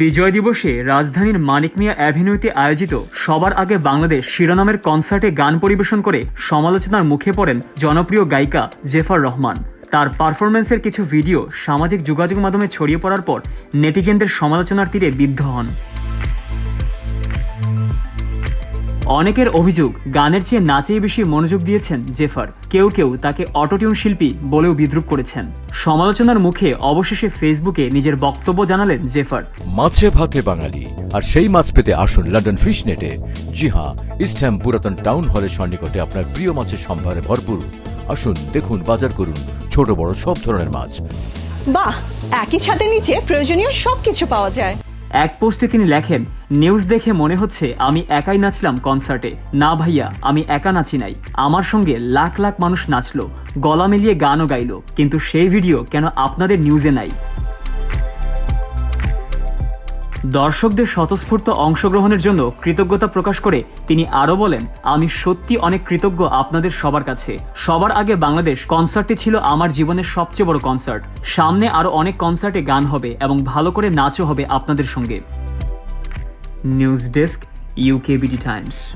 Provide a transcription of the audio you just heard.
বিজয় দিবসে রাজধানীর মানিক মিয়া অ্যাভিনিউতে আয়োজিত সবার আগে বাংলাদেশ শিরোনামের কনসার্টে গান পরিবেশন করে সমালোচনার মুখে পড়েন জনপ্রিয় গায়িকা জেফার রহমান। তার পারফরমেন্সের কিছু ভিডিও সামাজিক যোগাযোগ মাধ্যমে ছড়িয়ে পড়ার পর নেটিজেনদের সমালোচনার তীরে বিদ্ধ হন। অনেকের অভিযোগ গানের চেয়ে নাচেই বেশি মনোযোগ দিয়েছেন জেফার। কেউ কেউ তাকে অটোটিউন শিল্পী বলেও বিদ্রুপ করেছেন। সমালোচনার মুখে অবশেষে ফেসবুকে নিজের বক্তব্য জানালেন জেফার। মাছে ভাতে বাঙালি আর সেই মাছ পেতে আসুন লন্ডন ফিশ নেটে জি হ্যাঁ ইস্টহ্যাম পুরাতন টাউন হলের সন্নিকটে আপনার প্রিয় মাছের সম্ভারে ভরপুর। আসুন দেখুন বাজার করুন ছোট বড় সব ধরনের মাছ। বাহ একই ছাদের নিচে প্রয়োজনীয় সবকিছু পাওয়া যায়। এক পোস্টে তিনি লেখেন, নিউজ দেখে মনে হচ্ছে আমি একাই নাচলাম কনসার্টে। না ভাইয়া, আমি একা নাচি নাই। আমার সঙ্গে লাখ লাখ মানুষ নাচলো, গলা মিলিয়ে গানও গাইলো, কিন্তু সেই ভিডিও কেন আপনাদের নিউজে নাই? দর্শকদের স্বতঃস্ফূর্ত অংশগ্রহণের জন্য কৃতজ্ঞতা প্রকাশ করে তিনি আরও বলেন, আমি সত্যি অনেক কৃতজ্ঞ আপনাদের সবার কাছে। সবার আগে বাংলাদেশ কনসার্টটি ছিল আমার জীবনের সবচেয়ে বড় কনসার্ট। সামনে আরও অনেক কনসার্টে গান হবে এবং ভালো করে নাচও হবে আপনাদের সঙ্গে। News desk UKBD Times.